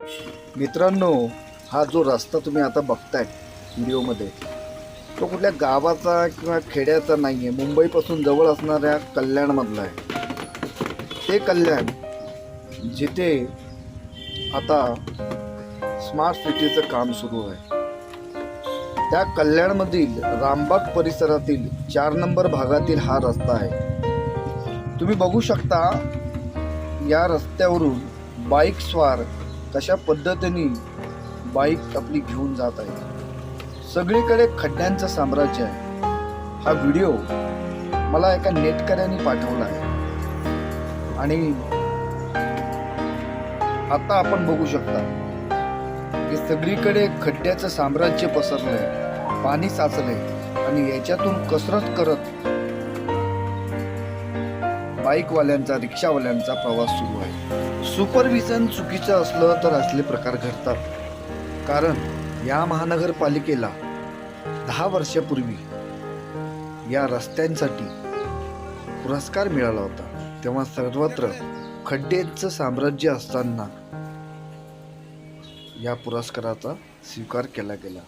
मित्रांनो हा जो रस्ता तुम्ही आता बघताय व्हिडिओमध्ये तो कुठल्या गावाचा किंवा खेड्याचा नाही आहे मुंबईपासून जवळ असणाऱ्या कल्याणमधला आहे. ते कल्याण जिथे आता स्मार्ट सिटीचं काम सुरू आहे. त्या कल्याणमधील रामबाग परिसरातील चार नंबर भागातील हा रस्ता आहे. तुम्ही बघू शकता या रस्त्यावरून बाईक स्वार कशा पद्धतीने बाईक आपली घेऊन जात आहे. सगळीकडे खड्ड्यांचं साम्राज्य आहे. हा व्हिडिओ मला एका नेटकऱ्याने पाठवला आहे. आणि आता आपण बघू शकता की सगळीकडे खड्ड्याचं साम्राज्य पसरलंय पाणी साचलंय आणि याच्यातून कसरत करत बाईकवाल्यांचा रिक्षावाल्यांचा प्रवास सुरू आहे. सुपरविजन चुकीचं असलं तर असले प्रकार घडतात. कारण या महानगरपालिकेला दहा वर्षापूर्वी या रस्त्यांसाठी पुरस्कार मिळाला होता. तेव्हा सर्वत्र खड्डेचं साम्राज्य असताना या पुरस्काराचा स्वीकार केला गेला.